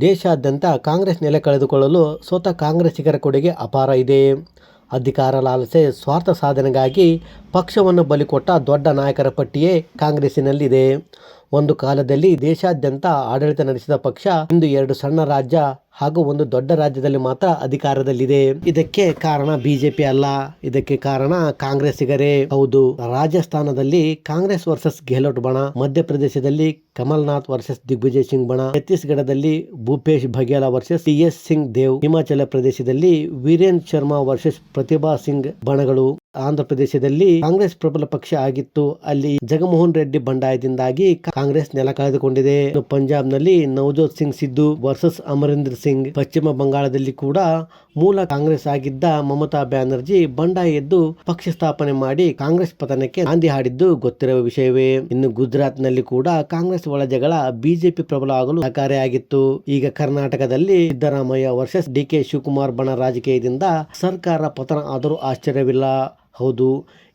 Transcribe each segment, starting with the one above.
ದೇಶಾದ್ಯಂತ ಕಾಂಗ್ರೆಸ್ ನೆಲೆ ಕಳೆದುಕೊಳ್ಳಲು ಸ್ವತಃ ಕಾಂಗ್ರೆಸ್ಸಿಗರ ಕೊಡುಗೆ ಅಪಾರ ಇದೆ. ಅಧಿಕಾರ ಲಾಲಸೆ, ಸ್ವಾರ್ಥ ಸಾಧನೆಗಾಗಿ ಪಕ್ಷವನ್ನು ಬಲಿಕೊಟ್ಟ ದೊಡ್ಡ ನಾಯಕರ ಪಟ್ಟಿಯೇ ಕಾಂಗ್ರೆಸ್ಸಿನಲ್ಲಿದೆ. ಒಂದು ಕಾಲದಲ್ಲಿ ದೇಶಾದ್ಯಂತ ಆಡಳಿತ ನಡೆಸಿದ ಪಕ್ಷ ಇಂದು ಎರಡು ಸಣ್ಣ ರಾಜ್ಯ ಹಾಗೂ ಒಂದು ದೊಡ್ಡ ರಾಜ್ಯದಲ್ಲಿ ಮಾತ್ರ ಅಧಿಕಾರದಲ್ಲಿದೆ. ಇದಕ್ಕೆ ಕಾರಣ ಬಿಜೆಪಿ ಅಲ್ಲ. ಇದಕ್ಕೆ ಕಾರಣ ಕಾಂಗ್ರೆಸ್ಸಿಗರೇ ಹೌದು. ರಾಜಸ್ಥಾನದಲ್ಲಿ ಕಾಂಗ್ರೆಸ್ ವರ್ಸಸ್ ಗೆಹ್ಲೋಟ್ ಬಣ, ಮಧ್ಯಪ್ರದೇಶದಲ್ಲಿ ಕಮಲ್ನಾಥ್ ವರ್ಸಸ್ ದಿಗ್ವಿಜಯ್ ಸಿಂಗ್ ಬಣ, ಛತ್ತೀಸ್ಗಢದಲ್ಲಿ Bhupesh Baghel versus T S Singh Dev, Himachal ಪ್ರದೇಶದಲ್ಲಿ ವೀರೇಂದ್ರ ಶರ್ಮಾ ವರ್ಸಸ್ ಪ್ರತಿಭಾ ಸಿಂಗ್ ಬಣಗಳು, ಆಂಧ್ರಪ್ರದೇಶದಲ್ಲಿ ಕಾಂಗ್ರೆಸ್ ಪ್ರಬಲ ಪಕ್ಷ ಆಗಿತ್ತು. ಅಲ್ಲಿ ಜಗನ್ಮೋಹನ್ ರೆಡ್ಡಿ ಬಂಡಾಯದಿಂದಾಗಿ ಕಾಂಗ್ರೆಸ್ ನೆಲ ಕಳೆದುಕೊಂಡಿದೆ. ಪಂಜಾಬ್ನಲ್ಲಿ ನವಜೋತ್ ಸಿಂಗ್ ಸಿದ್ದು ವರ್ಸಸ್ ಅಮರಿಂದರ್ ಸಿಂಗ್, ಪಶ್ಚಿಮ ಬಂಗಾಳದಲ್ಲಿ ಕೂಡ ಮೂಲ ಕಾಂಗ್ರೆಸ್ ಆಗಿದ್ದ ಮಮತಾ ಬ್ಯಾನರ್ಜಿ ಬಂಡಾಯ ಎದ್ದು ಪಕ್ಷ ಸ್ಥಾಪನೆ ಮಾಡಿ ಕಾಂಗ್ರೆಸ್ ಪತನಕ್ಕೆ ನಾಂದಿ ಹಾಡಿದ್ದು ಗೊತ್ತಿರುವ ವಿಷಯವೇ. ಇನ್ನು ಗುಜರಾತ್ನಲ್ಲಿ ಕೂಡ ಕಾಂಗ್ರೆಸ್ ಒಳಜಗಳ ಬಿಜೆಪಿ ಪ್ರಬಲ ಆಗಲು ಸಹಕಾರಿಯಾಗಿತ್ತು. ಈಗ ಕರ್ನಾಟಕದಲ್ಲಿ Siddaramaiah versus D K Shivakumar ಬಣ ರಾಜಕೀಯದಿಂದ ಸರ್ಕಾರ ಪತನ ಆದರೂ ಆಶ್ಚರ್ಯವಿಲ್ಲ. ಹೌದು,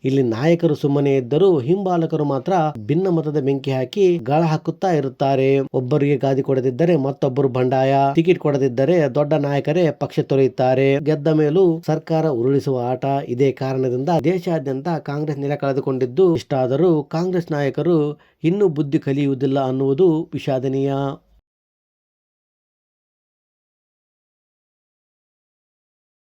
ಇಲ್ಲಿ ನಾಯಕರು ಸುಮ್ಮನೆ ಇದ್ದರೂ ಹಿಂಬಾಲಕರು ಮಾತ್ರ ಭಿನ್ನ ಮತದ ಬೆಂಕಿ ಹಾಕಿ ಗಾಳ ಹಾಕುತ್ತಾ ಇರುತ್ತಾರೆ. ಒಬ್ಬರಿಗೆ ಗಾದಿ ಕೊಡದಿದ್ದರೆ ಮತ್ತೊಬ್ಬರು ಬಂಡಾಯ, ಟಿಕೆಟ್ ಕೊಡದಿದ್ದರೆ ದೊಡ್ಡ ನಾಯಕರೇ ಪಕ್ಷ ತೊರೆಯುತ್ತಾರೆ. ಗೆದ್ದ ಮೇಲೂ ಸರ್ಕಾರ ಉರುಳಿಸುವ ಆಟ. ಇದೇ ಕಾರಣದಿಂದ ದೇಶಾದ್ಯಂತ ಕಾಂಗ್ರೆಸ್ ನೆಲೆ ಕಳೆದುಕೊಂಡಿದ್ದು, ಇಷ್ಟಾದರೂ ಕಾಂಗ್ರೆಸ್ ನಾಯಕರು ಇನ್ನೂ ಬುದ್ಧಿ ಕಲಿಯುವುದಿಲ್ಲ ಅನ್ನುವುದು ವಿಷಾದನೀಯ.